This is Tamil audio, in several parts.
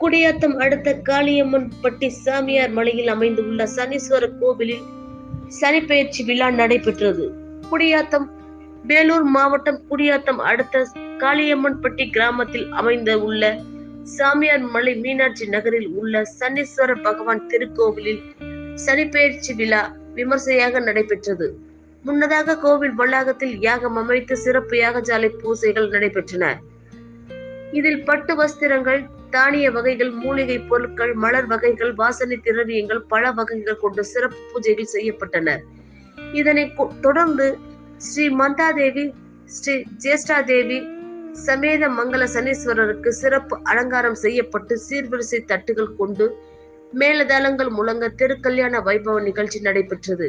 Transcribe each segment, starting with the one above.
குடியாத்தம் அடுத்த காளியம்மன் பட்டி சாமியார் மலையில் அமைந்துள்ள சனீஸ்வரர் கோவிலில் சனிப்பெயர்ச்சி விழா நடைபெற்றது. குடியாத்தம் வேலூர் மாவட்டம் குடியாத்தம் அடுத்த காளியம்மன் பட்டி கிராமத்தில் அமைந்த உள்ள சாமியார் மலை மீனாட்சி நகரில் உள்ள சனீஸ்வரர் பகவான் திருக்கோவிலில் சனிப்பெயர்ச்சி விழா விமர்சையாக நடைபெற்றது. முன்னதாக கோவில் வளாகத்தில் யாகம் அமைத்து சிறப்பு யாகசாலை பூசைகள் நடைபெற்றன. இதில் பட்டு வஸ்திரங்கள் தானிய வகைகள் மூலிகை பொருட்கள் மலர் வகைகள் வாசனை திரவியங்கள் பல வகைகள் கொண்டு சிறப்பு பூஜைகள் செய்யப்பட்டன. இதனை தொடர்ந்து ஸ்ரீ மந்தாதேவி ஸ்ரீ ஜேஷ்டாதேவி சமேத மங்கள சனீஸ்வரருக்கு சிறப்பு அலங்காரம் செய்யப்பட்டு சீர்வரிசை தட்டுகள் கொண்டு மேலதளங்கள் முழங்க திருக்கல்யாண வைபவ நிகழ்ச்சி நடைபெற்றது.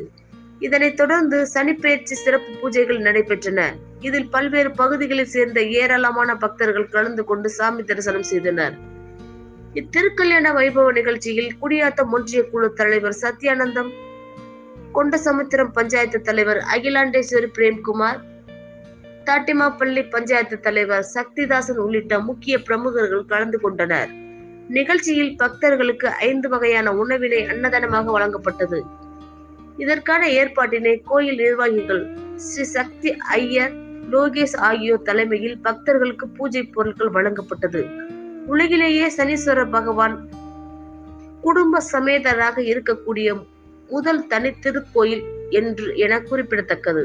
இதனைத் தொடர்ந்து சனிப்பெயர்ச்சி சிறப்பு பூஜைகள் நடைபெற்றன. இதில் பல்வேறு பகுதிகளைச் சேர்ந்த ஏராளமான பக்தர்கள் கலந்து கொண்டு சாமி தரிசனம் செய்தனர். இத்திருக்கல்யாண வைபவ நிகழ்ச்சியில் குடியாத்தம் ஒன்றிய குழு தலைவர் சத்யானந்தம் கொண்ட சமுத்திரம் பஞ்சாயத்து தலைவர் அகிலாண்டேஸ்வரி பிரேம்குமார் தாட்டிமாப்பள்ளி பஞ்சாயத்து தலைவர் சக்திதாசன் உள்ளிட்ட முக்கிய பிரமுகர்கள் கலந்து கொண்டனர். நிகழ்ச்சியில் பக்தர்களுக்கு ஐந்து வகையான உணவினை அன்னதானமாக வழங்கப்பட்டது. இதற்கான ஏற்பாட்டினை கோயில் நிர்வாகிகள் ஸ்ரீ சக்தி ஐயர் லோகேஷ் ஆகியோர் தலைமையில் பக்தர்களுக்கு பூஜை பொருட்கள் வழங்கப்பட்டது. உலகிலேயே சனீஸ்வரர் பகவான் குடும்ப சமேதராக இருக்கக்கூடிய முதல் தனி திருக்கோயில் என்று என குறிப்பிடத்தக்கது.